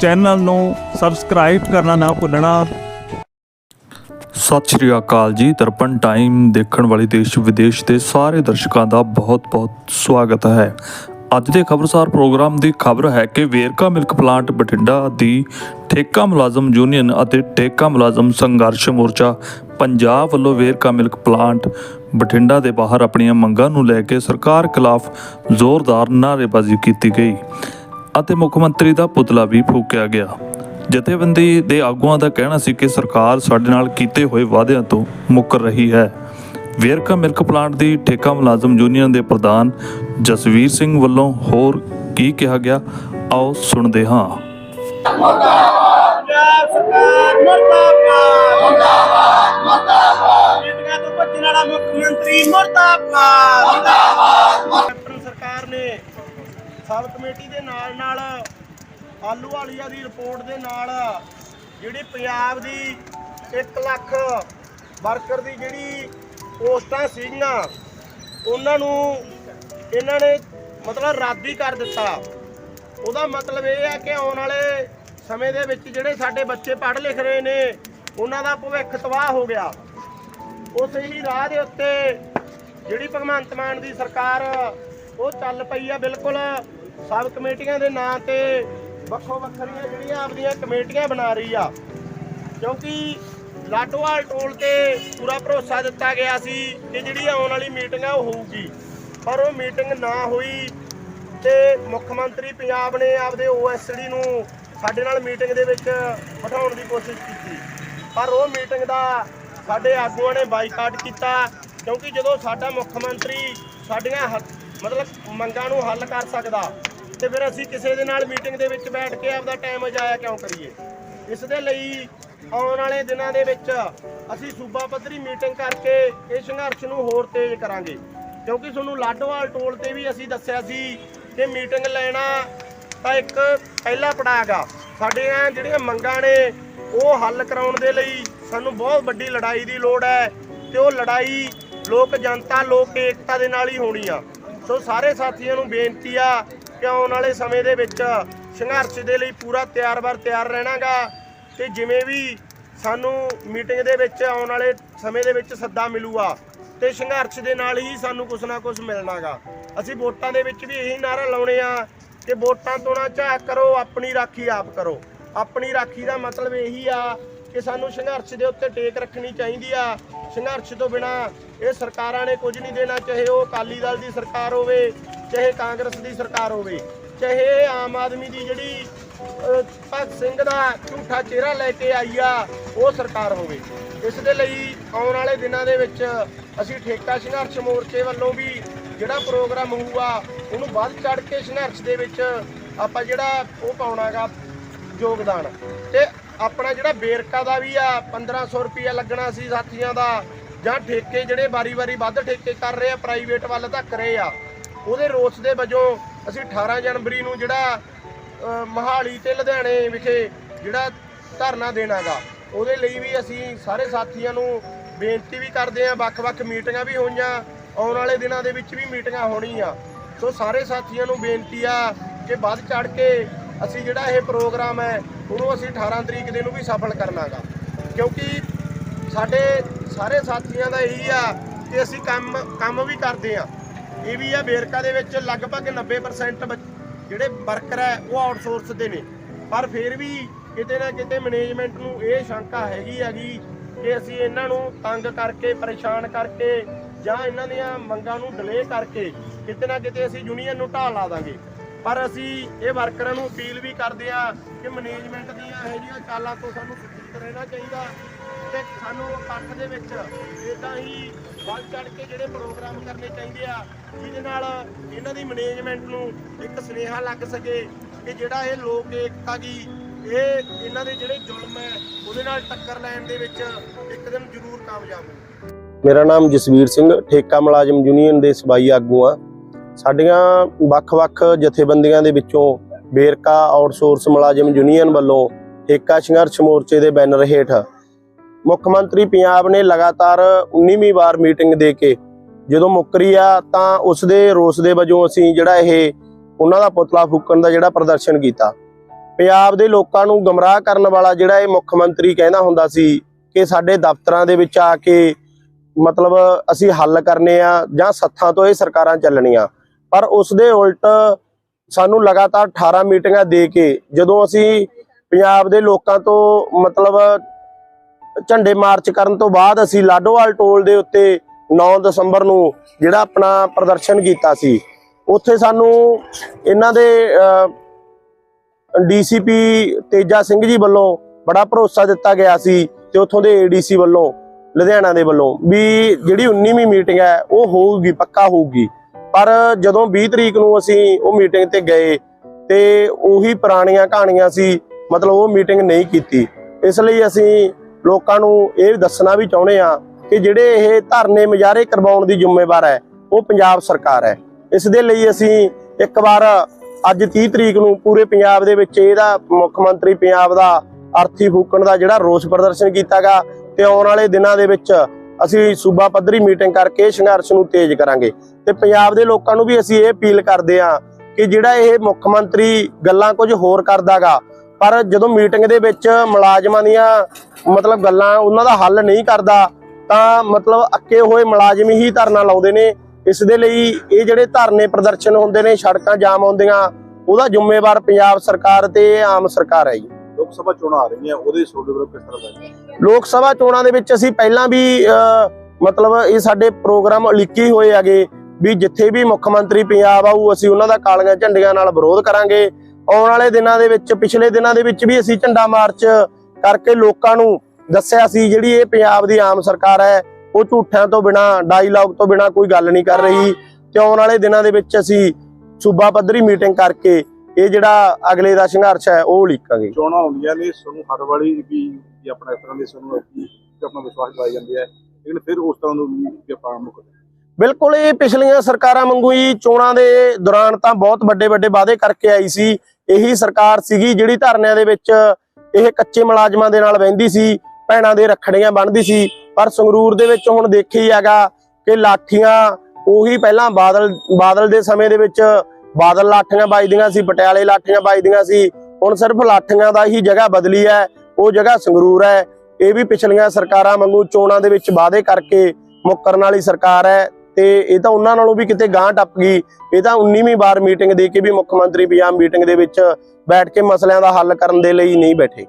Channel ਨੂੰ subscribe ਕਰਨਾ ਨਾ ਭੁੱਲਣਾ। ਸਤਿ ਸ਼੍ਰੀ ਅਕਾਲ ਜੀ। ਦਰਪਣ ਟਾਈਮ ਦੇਖਣ ਵਾਲੇ ਦੇਸ਼ ਵਿਦੇਸ਼ ਦੇ ਸਾਰੇ ਦਰਸ਼ਕਾਂ ਦਾ ਬਹੁਤ-ਬਹੁਤ ਸਵਾਗਤ ਹੈ। ਅੱਜ ਦੇ ਖਬਰਸਾਰ ਪ੍ਰੋਗਰਾਮ ਦੀ ਖਬਰ ਹੈ ਕਿ ਵੇਰਕਾ ਮਿਲਕ ਪਲਾਂਟ ਬਠਿੰਡਾ ਦੀ ਠੇਕਾ ਮੁਲਾਜ਼ਮ ਯੂਨੀਅਨ ਅਤੇ ਠੇਕਾ ਮੁਲਾਜ਼ਮ ਸੰਘਰਸ਼ ਮੋਰਚਾ ਪੰਜਾਬ ਵੱਲੋਂ ਵੇਰਕਾ ਮਿਲਕ ਪਲਾਂਟ ਬਠਿੰਡਾ ਦੇ ਬਾਹਰ ਆਪਣੀਆਂ ਮੰਗਾਂ ਨੂੰ ਲੈ ਕੇ ਸਰਕਾਰ ਖਿਲਾਫ ਜ਼ੋਰਦਾਰ ਨਾਅਰੇਬਾਜ਼ੀ ਕੀਤੀ ਗਈ। ਅਤੇ ਮੁੱਖ ਮੰਤਰੀ ਦਾ ਪੁਤਲਾ ਵੀ ਫੂਕਿਆ ਗਿਆ। ਜਥੇਬੰਦੀ ਦੇ ਆਗੂਆਂ ਦਾ ਕਹਿਣਾ ਸੀ ਕਿ ਸਰਕਾਰ ਸਾਡੇ ਨਾਲ ਕੀਤੇ ਹੋਏ ਵਾਅਦਿਆਂ ਤੋਂ ਮੁੱਕਰ ਰਹੀ ਹੈ। ਵੇਰਕਾ ਮਿਲਕ ਪਲਾਂਟ ਦੀ ਠੇਕਾ ਮੁਲਾਜ਼ਮ ਯੂਨੀਅਨ ਦੇ ਪ੍ਰਧਾਨ ਜਸਵੀਰ ਸਿੰਘ ਵੱਲੋਂ ਹੋਰ ਕੀ ਕਿਹਾ ਗਿਆ, ਆਓ ਸੁਣਦੇ ਹਾਂ। ਪੰਜਾਬ ਸਰਕਾਰ ਮਰਦਾਬਾਦ ਮਰਦਾਬਾਦ ਮਰਦਾਬਾਦ ਜਿੱਤਗਾ ਤੋਂ ਭੱਜਣ ਮੁੱਖ ਮੰਤਰੀ ਮਰਦਾਬਾਦ ਮਰਦਾਬਾਦ। ਸਬ ਕਮੇਟੀ ਦੇ ਨਾਲ ਨਾਲ ਆਲੂ ਵਾਲੀਆ ਦੀ ਰਿਪੋਰਟ ਦੇ ਨਾਲ ਜਿਹੜੀ ਪੰਜਾਬ ਦੀ 1 ਲੱਖ ਵਰਕਰ ਦੀ ਜਿਹੜੀ ਪੋਸਟਾਂ ਸੀਗੀਆਂ, ਉਹਨਾਂ ਨੂੰ ਇਹਨਾਂ ਨੇ ਮਤਲਬ ਰੱਦ ਹੀ ਕਰ ਦਿੱਤਾ। ਉਹਦਾ ਮਤਲਬ ਇਹ ਹੈ ਕਿ ਆਉਣ ਵਾਲੇ ਸਮੇਂ ਦੇ ਵਿੱਚ ਜਿਹੜੇ ਸਾਡੇ ਬੱਚੇ ਪੜ੍ਹ ਲਿਖ ਰਹੇ ਨੇ, ਉਹਨਾਂ ਦਾ ਭਵਿੱਖ ਤਬਾਹ ਹੋ ਗਿਆ। ਉਸ ਹੀ ਰਾਹ ਦੇ ਉੱਤੇ ਜਿਹੜੀ ਭਗਵੰਤ ਮਾਨ ਦੀ ਸਰਕਾਰ, ਉਹ ਚੱਲ ਪਈ ਆ ਬਿਲਕੁਲ। ਸਬ ਕਮੇਟੀਆਂ ਦੇ ਨਾਂ ਤੇ ਵੱਖੋ ਵੱਖਰੀਆਂ ਜਿਹੜੀਆਂ ਆਪਦੀਆਂ ਕਮੇਟੀਆਂ ਬਣਾ ਰਹੀ ਆ। ਕਿਉਂਕਿ ਲਾਟੋਵਾਲ ਟੋਲ ਤੇ ਪੂਰਾ ਭਰੋਸਾ ਦਿੱਤਾ ਗਿਆ ਸੀ ਕਿ ਜਿਹੜੀ ਆਉਣ ਵਾਲੀ ਮੀਟਿੰਗ ਆ ਉਹ ਹੋਊਗੀ। ਪਰ ਉਹ ਮੀਟਿੰਗ ਨਾ ਹੋਈ ਤੇ ਮੁੱਖ ਮੰਤਰੀ ਪੰਜਾਬ ਨੇ ਆਪਦੇ ਓਐਸਡੀ ਨੂੰ ਸਾਡੇ ਨਾਲ ਮੀਟਿੰਗ ਦੇ ਵਿੱਚ ਬਿਠਾਉਣ ਦੀ ਕੋਸ਼ਿਸ਼ ਕੀਤੀ। ਪਰ ਉਹ ਮੀਟਿੰਗ ਦਾ ਸਾਡੇ ਆਗੂਆਂ ਨੇ ਬਾਈਕਾਟ ਕੀਤਾ ਕਿਉਂਕਿ ਜਦੋਂ ਸਾਡਾ ਮੁੱਖ ਮੰਤਰੀ ਸਾਡੀਆਂ ਹ- ਮਤਲਬ ਮੰਗਾਂ ਨੂੰ ਹੱਲ ਕਰ ਸਕਦਾ ਤੇ ਫਿਰ ਅਸੀਂ ਕਿਸੇ ਦੇ ਨਾਲ ਮੀਟਿੰਗ ਦੇ ਵਿੱਚ ਬੈਠ ਕੇ ਆਪਦਾ ਟਾਈਮ ਅਜਾਇਆ ਕਿਉਂ ਕਰੀਏ? ਇਸ ਦੇ ਲਈ ਆਉਣ ਵਾਲੇ ਦਿਨਾਂ ਦੇ ਵਿੱਚ ਅਸੀਂ ਸੂਬਾ ਪੱਧਰੀ ਮੀਟਿੰਗ ਕਰਕੇ ਇਹ ਸੰਘਰਸ਼ ਨੂੰ ਹੋਰ ਤੇਜ਼ ਕਰਾਂਗੇ। ਕਿਉਂਕਿ ਤੁਹਾਨੂੰ ਲਾਡੋਵਾਲ ਟੋਲ ਤੇ ਵੀ ਅਸੀਂ ਦੱਸਿਆ ਸੀ ਕਿ ਮੀਟਿੰਗ ਲੈਣਾ ਤਾਂ ਇੱਕ ਪਹਿਲਾ ਪੜਾਅ ਆ। ਸਾਡੀਆਂ ਜਿਹੜੀਆਂ ਮੰਗਾਂ ਨੇ, ਉਹ ਹੱਲ ਕਰਾਉਣ ਦੇ ਲਈ ਸਾਨੂੰ ਬਹੁਤ ਵੱਡੀ ਲੜਾਈ ਦੀ ਲੋੜ ਹੈ ਤੇ ਉਹ ਲੜਾਈ ਲੋਕ ਜਨਤਾ, ਲੋਕ ਏਕਤਾ ਦੇ ਨਾਲ ਹੀ ਹੋਣੀ ਆ। ਸੋ ਸਾਰੇ ਸਾਥੀਆਂ ਨੂੰ ਬੇਨਤੀ ਆ ਕਿ ਆਉਣ ਵਾਲੇ ਸਮੇਂ ਦੇ ਵਿੱਚ ਸੰਘਰਸ਼ ਦੇ ਲਈ ਪੂਰਾ ਤਿਆਰ-ਬਰ ਤਿਆਰ ਰਹਿਣਾਗਾ। ਤੇ ਜਿਵੇਂ ਵੀ ਸਾਨੂੰ ਮੀਟਿੰਗ ਦੇ ਵਿੱਚ ਆਉਣ ਵਾਲੇ ਸਮੇਂ ਦੇ ਵਿੱਚ ਸੱਦਾ ਮਿਲੂਗਾ, ਤੇ ਸੰਘਰਸ਼ ਦੇ ਨਾਲ ਹੀ ਸਾਨੂੰ ਕੁਝ ਨਾ ਕੁਝ ਮਿਲਣਾਗਾ। ਅਸੀਂ ਵੋਟਾਂ ਦੇ ਵਿੱਚ ਵੀ ਇਹੀ ਨਾਰਾ ਲਾਉਣੇ ਆ ਕਿ ਵੋਟਾਂ ਤੋਂ ਨਾ ਝਾਕ ਕਰੋ, ਆਪਣੀ ਰਾਖੀ ਆਪ ਕਰੋ। ਆਪਣੀ ਰਾਖੀ ਦਾ ਮਤਲਬ ਇਹੀ ਆ ਕਿ ਸਾਨੂੰ ਸੰਘਰਸ਼ ਦੇ ਉੱਤੇ ਟੇਕ ਰੱਖਣੀ ਚਾਹੀਦੀ ਆ। ਸੰਘਰਸ਼ ਤੋਂ ਬਿਨਾ ਇਹ ਸਰਕਾਰਾਂ ਨੇ ਕੁਝ ਨਹੀਂ ਦੇਣਾ, ਚਾਹੇ ਉਹ ਅਕਾਲੀ ਦਲ ਦੀ ਸਰਕਾਰ ਹੋਵੇ ਚਾਹੇ ਕਾਂਗਰਸ ਦੀ ਸਰਕਾਰ ਹੋਵੇ, ਚਾਹੇ ਆਮ ਆਦਮੀ ਦੀ ਜਿਹੜੀ ਭਗਤ ਸਿੰਘ ਦਾ ਝੂਠਾ ਚਿਹਰਾ ਲੈ ਕੇ ਆਈ ਆ, ਉਹ ਸਰਕਾਰ ਹੋਵੇ। ਇਸ ਦੇ ਲਈ ਆਉਣ ਵਾਲੇ ਦਿਨਾਂ ਦੇ ਵਿੱਚ ਅਸੀਂ ਠੇਕਾ ਸੰਘਰਸ਼ ਮੋਰਚੇ ਵੱਲੋਂ ਵੀ ਜਿਹੜਾ ਪ੍ਰੋਗਰਾਮ ਹੋਊਗਾ, ਉਹਨੂੰ ਵੱਧ ਚੜ ਕੇ ਸੰਘਰਸ਼ ਦੇ ਵਿੱਚ ਆਪਾਂ ਜਿਹੜਾ ਉਹ ਪਾਉਣਾਗਾ ਯੋਗਦਾਨ। ਤੇ ਆਪਣਾ ਜਿਹੜਾ ਬੇਰਕਾ ਦਾ ਵੀ ਆ 1500 ਰੁਪਇਆ ਲੱਗਣਾ ਸੀ ਸਾਥੀਆਂ ਦਾ, ਜਾਂ ਠੇਕੇ ਜਿਹੜੇ ਵਾਰੀ-ਵਾਰੀ ਵੱਧ ਠੇਕੇ ਕਰ ਰਹੇ ਆ ਪ੍ਰਾਈਵੇਟ ਵੱਲ ਧੱਕ ਰਹੇ ਆ ਉਹਦੇ ਰੋਸ ਦੇ ਵਜੋਂ ਅਸੀਂ 18 ਜਨਵਰੀ ਨੂੰ ਜਿਹੜਾ ਅ, ਮਹਾਲੀ ਤੇ ਲੁਧਿਆਣੇ ਵਿਖੇ ਜਿਹੜਾ ਧਰਨਾ ਦੇਣਾਗਾ ਉਹਦੇ ਲਈ ਵੀ ਅਸੀਂ ਸਾਰੇ ਸਾਥੀਆਂ ਨੂੰ ਬੇਨਤੀ ਵੀ ਕਰਦੇ ਆ ਵੱਖ-ਵੱਖ ਮੀਟਿੰਗਾਂ ਵੀ ਹੋਈਆਂ ਆਉਣ ਵਾਲੇ ਦਿਨਾਂ ਦੇ ਵਿੱਚ ਵੀ ਮੀਟਿੰਗਾਂ ਹੋਣੀਆਂ। ਸੋ ਸਾਰੇ ਸਾਥੀਆਂ ਨੂੰ ਬੇਨਤੀ ਆ ਕਿ ਵੱਧ ਚੜ ਕੇ ਅਸੀਂ ਜਿਹੜਾ ਇਹ ਪ੍ਰੋਗਰਾਮ ਹੈ ਉਹਨੂੰ ਅਸੀਂ 18 ਤਰੀਕ ਦੇ ਨੂੰ ਵੀ ਸਫਲ ਕਰਨਾਗਾ। ਕਿਉਂਕਿ ਸਾਡੇ ਸਾਰੇ ਸਾਥੀਆਂ ਦਾ ਇਹੀ ਆ ਕਿ ਅਸੀਂ ਕੰਮ ਕੰਮ ਵੀ ਕਰਦੇ ਆ ਇਹ ਵੀ ਆ ਵੇਰਕਾ ਦੇ ਵਿੱਚ ਲਗਭਗ 90% ਬੱਚ- ਜਿਹੜੇ ਵਰਕਰ ਹੈ, ਉਹ ਆਊਟਸੋਰਸ ਦੇ ਨੇ। ਪਰ ਫਿਰ ਵੀ ਕਿਤੇ ਨਾ ਕਿਤੇ ਮੈਨੇਜਮੈਂਟ ਨੂੰ ਇਹ ਸ਼ੰਕਾ ਹੈਗੀ ਹੈਗੀ ਕਿ ਅਸੀਂ ਇਹਨਾਂ ਨੂੰ ਤੰਗ ਕਰਕੇ, ਪਰੇਸ਼ਾਨ ਕਰਕੇ ਜਾਂ ਇਹਨਾਂ ਦੀਆਂ ਮੰਗਾਂ ਨੂੰ ਡਿਲੇ ਕਰਕੇ ਕਿਤੇ ਨਾ ਕਿਤੇ ਅਸੀਂ ਯੂਨੀਅਨ ਨੂੰ ਢਾਲ ਲਾ ਦਾਂਗੇ। ਪਰ ਅਸੀਂ ਇਹ ਵਰਕਰਾਂ ਨੂੰ ਅਪੀਲ ਵੀ ਕਰਦੇ ਆ ਕਿ ਮੈਨੇਜਮੈਂਟ ਦੀਆਂ ਇਹੋ ਜਿਹੀਆਂ ਚਾਲਾਂ ਤੋਂ ਸਾਨੂੰ ਸੁਚੇਤ ਰਹਿਣਾ ਚਾਹੀਦਾ ਤੇ ਸਾਨੂੰ ਇਕੱਠ ਦੇ ਵਿੱਚ ਇਦਾਂ ਹੀ ਵੱਧ ਚੜ ਕੇ ਜਿਹੜੇ ਪ੍ਰੋਗਰਾਮ ਕਰਨੇ ਚਾਹੀਦੇ ਆ, ਜਿਹਦੇ ਨਾਲ ਇਹਨਾਂ ਦੀ ਮੈਨੇਜਮੈਂਟ ਨੂੰ ਇੱਕ ਸੁਨੇਹਾ ਲੱਗ ਸਕੇ ਕਿ ਜਿਹੜਾ ਇਹ ਲੋਕ ਏਕਤਾ ਦੀ, ਇਹ ਇਹਨਾਂ ਦੇ ਜਿਹੜੇ ਜ਼ੁਲਮ ਹੈ, ਉਹਦੇ ਨਾਲ ਟੱਕਰ ਲੈਣ ਦੇ ਵਿੱਚ ਇੱਕ ਦਿਨ ਜ਼ਰੂਰ ਕਾਮਯਾਬ ਹੋਵੇ ਮੇਰਾ ਨਾਮ ਜਸਵੀਰ ਸਿੰਘ, ਠੇਕਾ ਮੁਲਾਜ਼ਮ ਯੂਨੀਅਨ ਦੇ ਸਬਾਈ ਆਗੂ ਆ ਸਾਡੀਆਂ ਵੱਖ-ਵੱਖ ਜਥੇਬੰਦੀਆਂ ਦੇ ਵਿੱਚੋਂ ਬੇਰਕਾ ਆਊਟਸੋਰਸ ਮੁਲਾਜ਼ਮ ਯੂਨੀਅਨ ਵੱਲੋਂ ਠੇਕਾ ਸੰਘਰਸ਼ ਮੋਰਚੇ ਦੇ ਬੈਨਰ ਹੇਠ ਮੁੱਖ ਮੰਤਰੀ ਪੰਜਾਬ ਨੇ ਲਗਾਤਾਰ 19ਵੀਂ ਵਾਰ ਮੀਟਿੰਗ ਦੇ ਕੇ ਜਦੋਂ ਮੁੱਕਰੀ ਆ ਤਾਂ ਉਸ ਦੇ ਰੋਸ ਦੇ ਵਜੋਂ ਅਸੀਂ ਜਿਹੜਾ ਇਹ ਉਹਨਾਂ ਦਾ ਪੁਤਲਾ ਫੂਕਣ ਦਾ ਜਿਹੜਾ ਪ੍ਰਦਰਸ਼ਨ ਕੀਤਾ। ਪੰਜਾਬ ਦੇ ਲੋਕਾਂ ਨੂੰ ਗਮਰਾਹ ਕਰਨ ਵਾਲਾ ਜਿਹੜਾ ਇਹ ਮੁੱਖ ਮੰਤਰੀ ਕਹਿੰਦਾ ਹੁੰਦਾ ਸੀ ਕਿ ਸਾਡੇ ਦਫ਼ਤਰਾਂ ਦੇ ਵਿੱਚ ਆ ਕੇ ਮਤਲਬ ਅਸੀਂ ਹੱਲ ਕਰਨੇ ਆ ਜਾਂ ਸੱਥਾਂ ਤੋਂ ਇਹ ਸਰਕਾਰਾਂ ਚੱਲਣੀਆਂ। ਪਰ ਉਸ ਦੇ ਉਲਟ ਸਾਨੂੰ ਲਗਾਤਾਰ 18 ਮੀਟਿੰਗਾਂ ਦੇ ਕੇ ਜਦੋਂ ਅਸੀਂ ਪੰਜਾਬ ਦੇ ਲੋਕਾਂ ਤੋਂ ਮਤਲਬ ਝੰਡੇ ਮਾਰਚ ਕਰਨ ਤੋਂ ਬਾਅਦ ਅਸੀਂ ਲਾਡੋਵਾਲ ਟੋਲ ਦੇ ਉੱਤੇ 9 ਦਸੰਬਰ ਨੂੰ ਜਿਹੜਾ ਆਪਣਾ ਪ੍ਰਦਰਸ਼ਨ ਕੀਤਾ ਸੀ, ਉੱਥੇ ਸਾਨੂੰ ਇਹਨਾਂ ਦੇ ਡੀਸੀਪੀ ਤੇਜਾ ਸਿੰਘ ਜੀ ਵੱਲੋਂ ਬੜਾ ਭਰੋਸਾ ਦਿੱਤਾ ਗਿਆ ਸੀ ਤੇ ਉੱਥੋਂ ਦੇ ਏਡੀਸੀ ਵੱਲੋਂ, ਲੁਧਿਆਣਾ ਦੇ ਵੱਲੋਂ ਵੀ ਜਿਹੜੀ 19ਵੀਂ ਮੀਟਿੰਗ ਹੈ ਉਹ ਹੋਊਗੀ, ਪੱਕਾ ਹੋਊਗੀ। ਪਰ ਜਦੋਂ 20 ਤਰੀਕ ਨੂੰ ਅਸੀਂ ਉਹ ਮੀਟਿੰਗ ਤੇ ਗਏ ਤੇ ਉਹੀ ਪੁਰਾਣੀਆਂ ਕਹਾਣੀਆਂ ਸੀ, ਮਤਲਬ ਉਹ ਮੀਟਿੰਗ ਨਹੀਂ ਕੀਤੀ। ਇਸ ਲਈ ਅਸੀਂ ਲੋਕਾਂ ਨੂੰ ਇਹ ਦੱਸਣਾ ਵੀ ਚਾਹੁੰਦੇ ਆ ਕਿ ਜਿਹੜੇ ਇਹ ਧਰਨੇ ਮੁਜ਼ਾਹਰੇ ਕਰਵਾਉਣ ਦੀ ਜ਼ਿੰਮੇਵਾਰ ਹੈ, ਉਹ ਪੰਜਾਬ ਸਰਕਾਰ ਹੈ। ਇਸ ਦੇ ਲਈ ਅਸੀਂ ਇੱਕ ਵਾਰ ਅੱਜ 30 ਤਰੀਕ ਨੂੰ ਪੂਰੇ ਪੰਜਾਬ ਦੇ ਵਿੱਚ ਇਹਦਾ ਮੁੱਖ ਮੰਤਰੀ ਪੰਜਾਬ ਦਾ ਅਰਥੀ ਫੂਕਣ ਦਾ ਜਿਹੜਾ ਰੋਸ ਪ੍ਰਦਰਸ਼ਨ ਕੀਤਾਗਾ ਤੇ ਆਉਣ ਵਾਲੇ ਦਿਨਾਂ ਦੇ ਵਿੱਚ ਅਸੀਂ ਸੂਬਾ ਪੱਧਰੀ ਮੀਟਿੰਗ ਕਰਕੇ ਸੰਘਰਸ਼ ਨੂੰ ਤੇਜ਼ ਕਰਾਂਗੇ। ਤੇ ਪੰਜਾਬ ਦੇ ਲੋਕਾਂ ਨੂੰ ਵੀ ਅਸੀਂ ਇਹ ਅਪੀਲ ਕਰਦੇ ਹਾਂ ਕਿ ਜਿਹੜਾ ਇਹ ਮੁੱਖ ਮੰਤਰੀ ਗੱਲਾਂ ਕੁਝ ਹੋਰ ਕਰਦਾਗਾ ਪਰ ਜਦੋਂ ਮੀਟਿੰਗ ਦੇ ਵਿੱਚ ਮੁਲਾਜ਼ਮਾਂ ਦੀਆਂ ਮਤਲਬ ਗੱਲਾਂ ਉਹਨਾਂ ਦਾ ਹੱਲ ਨਹੀਂ ਕਰਦਾ ਤਾਂ ਮਤਲਬ ਅੱਕੇ ਹੋਏ ਮੁਲਾਜ਼ਮ ਹੀ ਧਰਨਾ ਲਾਉਂਦੇ ਨੇ। ਇਸ ਦੇ ਲਈ ਇਹ ਜਿਹੜੇ ਧਰਨੇ ਪ੍ਰਦਰਸ਼ਨ ਹੁੰਦੇ ਨੇ ਸੜਕਾਂ ਜਾਮ ਹੁੰਦੀਆਂ ਉਹਦਾ ਜ਼ਿੰਮੇਵਾਰ ਪੰਜਾਬ ਸਰਕਾਰ ਤੇ ਆਮ ਸਰਕਾਰ ਹੈ ਜੀ। ਲੋਕ ਸਭਾ ਚੋਣਾਂ ਆ ਰਹੀਆਂ ਉਹਦੇ ਤੁਹਾਡੇ ਵੱਲੋਂ ਕਿਸ ਤਰ੍ਹਾਂ ਦਾ? ਲੋਕ ਸਭਾ ਚੋਣਾਂ ਦੇ ਵਿੱਚ ਅਸੀਂ ਪਹਿਲਾਂ ਵੀ ਮਤਲਬ ਇਹ ਸਾਡੇ ਪ੍ਰੋਗਰਾਮ ਲਿਖੇ ਹੋਏ ਹੈਗੇ ਵੀ ਜਿੱਥੇ ਵੀ ਮੁੱਖ ਮੰਤਰੀ ਪੰਜਾਬ ਆਊ ਅਸੀਂ ਉਹਨਾਂ ਦਾ ਕਾਲੀਆਂ ਝੰਡੀਆਂ ਨਾਲ ਵਿਰੋਧ ਕਰਾਂਗੇ। ਆਉਣ ਵਾਲੇ ਦਿਨਾਂ ਦੇ ਵਿੱਚ ਪਿਛਲੇ ਦਿਨਾਂ ਦੇ ਵਿੱਚ ਵੀ ਅਸੀਂ ਝੰਡਾ ਮਾਰਚ ਕਰਕੇ ਲੋਕਾਂ ਨੂੰ ਦੱਸਿਆ ਸੀ ਜਿਹੜੀ ਇਹ ਪੰਜਾਬ ਦੀ ਆਮ ਸਰਕਾਰ ਹੈ ਉਹ ਝੂਠਿਆਂ ਤੋਂ ਬਿਨਾ ਡਾਇਲੌਗ ਤੋਂ ਬਿਨਾ ਕੋਈ ਗੱਲ ਨਹੀਂ ਕਰ ਰਹੀ ਤੇ ਆਉਣ ਵਾਲੇ ਦਿਨਾਂ ਦੇ ਵਿੱਚ ਅਸੀਂ ਸੂਬਾ ਪੱਧਰੀ ਮੀਟਿੰਗ ਕਰਕੇ ਇਹ ਜਿਹੜਾ ਅਗਲੇ ਦਾ ਸੰਘਰਸ਼ ਹੈ ਉਹ ਲਿਖਾਂਗੇ ਚੋਣਾਂ ਹੁੰਦੀਆਂ ਨੇ ਸਾਨੂੰ ਹਰ ਵਾਰੀ ਵੀ ਆਪਣਾ ਇਸ ਤਰ੍ਹਾਂ ਦੇ ਸਾਨੂੰ ਆਪਣਾ ਵਿਸ਼ਵਾਸ ਦਿਵਾਇਆ ਜਾਂਦੇ ਆ ਲੇਕਿਨ ਫਿਰ ਉਸ ਤਰ੍ਹਾਂ ਨੂੰ ਵੀ ਆਪਾਂ ਮੁੱਕ ਬਿਲਕੁਲ ਇਹ ਪਿਛਲੀਆਂ ਸਰਕਾਰਾਂ ਵਾਂਗੂ ਹੀ ਚੋਣਾਂ ਦੇ ਦੌਰਾਨ ਤਾਂ ਬਹੁਤ ਵੱਡੇ ਵੱਡੇ ਵਾਅਦੇ ਕਰਕੇ ਆਈ ਸੀ ਇਹੀ ਸਰਕਾਰ ਸੀਗੀ ਜਿਹੜੀ ਧਰਨਿਆਂ ਦੇ ਵਿੱਚ ਇਹ ਕੱਚੇ ਮੁਲਾਜ਼ਮਾਂ ਦੇ ਨਾਲ ਵਹਿੰਦੀ ਸੀ, ਭੈਣਾਂ ਦੇ ਰੱਖੜੀਆਂ ਬਣਦੀ ਸੀ। ਪਰ ਸੰਗਰੂਰ ਦੇ ਵਿੱਚ ਹੁਣ ਦੇਖਿਆ ਹੀ ਹੈਗਾ ਕਿ ਲਾਠੀਆਂ ਉਹੀ ਪਹਿਲਾਂ ਬਾਦਲ ਬਾਦਲ ਦੇ ਸਮੇਂ ਦੇ ਵਿੱਚ ਬਾਦਲ ਲਾਠੀਆਂ ਵੱਜਦੀਆਂ ਸੀ, ਪਟਿਆਲੇ ਲਾਠੀਆਂ ਵੱਜਦੀਆਂ ਸੀ। ਹੁਣ ਸਿਰਫ ਲਾਠੀਆਂ ਦਾ ਹੀ ਜਗ੍ਹਾ ਬਦਲੀ ਹੈ, ਉਹ ਜਗ੍ਹਾ ਸੰਗਰੂਰ ਹੈ। ਇਹ ਵੀ ਪਿਛਲੀਆਂ ਸਰਕਾਰਾਂ ਵਾਂਗੂ ਚੋਣਾਂ ਦੇ ਵਿੱਚ ਵਾਅਦੇ ਕਰਕੇ ਮੁੱਕਰਨ ਵਾਲੀ ਸਰਕਾਰ ਹੈ। ਤੇ ਇਹ ਤਾਂ ਉਹਨਾਂ ਨਾਲੋਂ ਵੀ ਕਿਤੇ ਗਾਂਹ ਟੱਪ ਗਈ। ਇਹ ਤਾਂ 19ਵੀਂ ਵਾਰ ਮੀਟਿੰਗ ਦੇ ਕੇ ਵੀ ਮੁੱਖ ਮੰਤਰੀ ਪੰਜਾਬ ਮੀਟਿੰਗ ਦੇ ਵਿੱਚ ਬੈਠ ਕੇ ਮਸਲਿਆਂ ਦਾ ਹੱਲ ਕਰਨ ਦੇ ਲਈ ਨਹੀਂ ਬੈਠੇ।